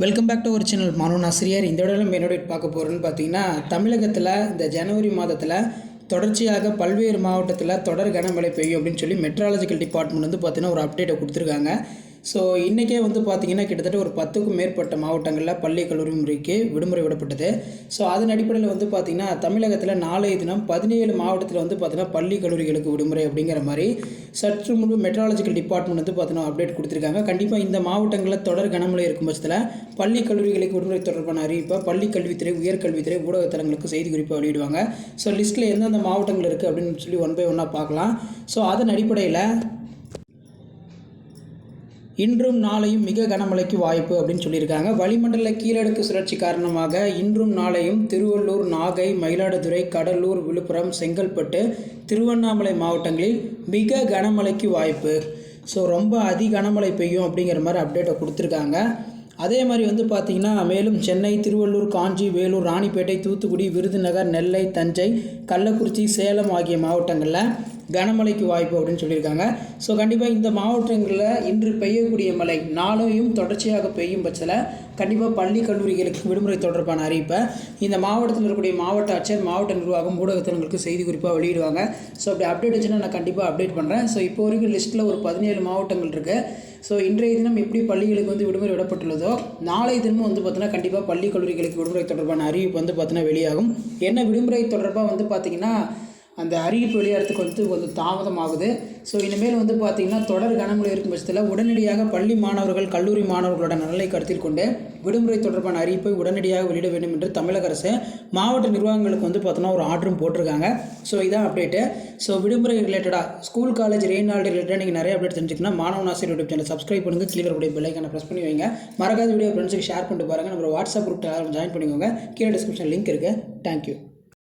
Welcome back to ஒரு channel மனோன் ஆசிரியர் இந்த இடத்துல என்னோட பார்க்க போகிறோன்னு பார்த்தீங்கன்னா தமிழகத்தில் இந்த ஜனவரி மாதத்தில் தொடர்ச்சியாக பல்வேறு மாவட்டத்தில் தொடர் கனமழை பெய்யும் அப்படின்னு சொல்லி மெட்ராலஜிக்கல் டிபார்ட்மெண்ட் வந்து பார்த்தீங்கன்னா ஒரு அப்டேட்டை கொடுத்துருக்காங்க. ஸோ இன்றைக்கே வந்து பார்த்திங்கன்னா கிட்டத்தட்ட ஒரு பத்துக்கும் மேற்பட்ட மாவட்டங்களில் பள்ளி கல்லூரி முறைக்கு விடுமுறை விடப்பட்டது. ஸோ அதன் அடிப்படையில் வந்து பார்த்திங்கன்னா தமிழகத்தில் நாளைய தினம் பதினேழு மாவட்டத்தில் வந்து பார்த்திங்கன்னா பள்ளி கல்லூரிகளுக்கு விடுமுறை அப்படிங்கிற மாதிரி சற்று முன்பு மெட்ராலஜிக்கல் டிபார்ட்மெண்ட் வந்து பார்த்தீங்கன்னா அப்டேட் கொடுத்துருக்காங்க. கண்டிப்பாக இந்த மாவட்டங்களில் தொடர் கனமழை இருக்கும் பட்சத்தில் பள்ளி கல்லூரிகளுக்கு விடுமுறை தொடர்பான அறிவிப்பை பள்ளி கல்வித்துறை உயர்கல்வித்துறை ஊடகத்தலங்களுக்கு செய்தி குறிப்பாக வெளியிடுவாங்க. ஸோ லிஸ்ட்டில் எந்தெந்த மாவட்டங்கள் இருக்குது அப்படின்னு சொல்லி ஒன் பை ஒன்னாக பார்க்கலாம். ஸோ அதன் அடிப்படையில் இன்றும் நாளையும் மிக கனமழைக்கு வாய்ப்பு அப்படின்னு சொல்லியிருக்காங்க. வளிமண்டல கீழடுக்கு சுழற்சி காரணமாக இன்றும் நாளையும் திருவள்ளூர் நாகை மயிலாடுதுறை கடலூர் விழுப்புரம் செங்கல்பட்டு திருவண்ணாமலை மாவட்டங்களில் மிக கனமழைக்கு வாய்ப்பு. ஸோ ரொம்ப அதி கனமழை பெய்யும் அப்படிங்கிற மாதிரி அப்டேட்டை கொடுத்துருக்காங்க. அதே மாதிரி வந்து பார்த்திங்கன்னா மேலும் சென்னை திருவள்ளூர் காஞ்சி வேலூர் ராணிப்பேட்டை தூத்துக்குடி விருதுநகர் நெல்லை தஞ்சை கள்ளக்குறிச்சி சேலம் ஆகிய மாவட்டங்களில் கனமழைக்கு வாய்ப்பு அப்படின்னு சொல்லியிருக்காங்க. ஸோ கண்டிப்பாக இந்த மாவட்டங்களில் இன்று பெய்யக்கூடிய மழை நாளையும் தொடர்ச்சியாக பெய்யும் பட்சத்தில் கண்டிப்பாக பள்ளி கல்லூரிகளுக்கு விடுமுறை தொடர்பான அறிவிப்பை இந்த மாவட்டத்தில் இருக்கக்கூடிய மாவட்ட ஆட்சியர் மாவட்ட நிர்வாகம் ஊடகத்தினங்களுக்கு செய்தி குறிப்பாக வெளியிடுவாங்க. ஸோ அப்படி அப்டேட் வச்சுன்னா நான் கண்டிப்பாக அப்டேட் பண்ணுறேன் ஸோ இப்போ வரைக்கும் லிஸ்ட்டில் ஒரு பதினேழு மாவட்டங்கள் இருக்குது ஸோ இன்றைய தினம் எப்படி பள்ளிகளுக்கு வந்து விடுமுறை விடப்பட்டுள்ளதோ நாளைய தினமும் வந்து பார்த்தீங்கன்னா கண்டிப்பாக பள்ளி கல்லூரிகளுக்கு விடுமுறை தொடர்பான அறிவிப்பு வந்து பார்த்தீங்கன்னா வெளியாகும். என்ன விடுமுறை தொடர்பாக வந்து பார்த்திங்கன்னா அந்த அறிவிப்பு வெளியாகிறதுக்கு வந்து கொஞ்சம் தாமதமாகுது. ஸோ இனிமேல் வந்து பார்த்திங்கன்னா தொடர் கனமழை இருக்கும் பட்சத்தில் உடனடியாக பள்ளி மாணவர்கள் கல்லூரி மாணவர்களோட நலனை கருத்தில் கொண்டு விடுமுறை தொடர்பான அறிவிப்பை உடனடியாக வெளியிட வேண்டும் என்று தமிழக அரசு மாவட்ட நிர்வாகங்களுக்கு வந்து பார்த்தோன்னா ஒரு ஆர்டரும் போட்டிருக்காங்க. ஸோ இதான் அப்டேட்டு ஸோ விடுமுறை ரிலேட்டடாக ஸ்கூல் காலேஜ் ரெயின் ரிலேட்டடாக நீங்கள் நிறைய அப்டேட் தெரிஞ்சுக்கணும் மாணவன் ஆசிரியர் யூடியூப் சேனல் சப்ஸ்கிரைப் பண்ணுங்கள் கீழே கூடிய பெல்லைக்கான ப்ரெஸ் பண்ணி வைங்க. மறக்காத வீடியோ ஃப்ரெண்ட்ஸுக்கு ஷேர் பண்ணிட்டு பாருங்கள் நம்ம வாட்ஸ்அப் குரூப் ஜாயின் பண்ணிக்கோங்க. கீழே டிஸ்கிரிப்ஷன் லிங்க் இருக்குது தேங்க்யூ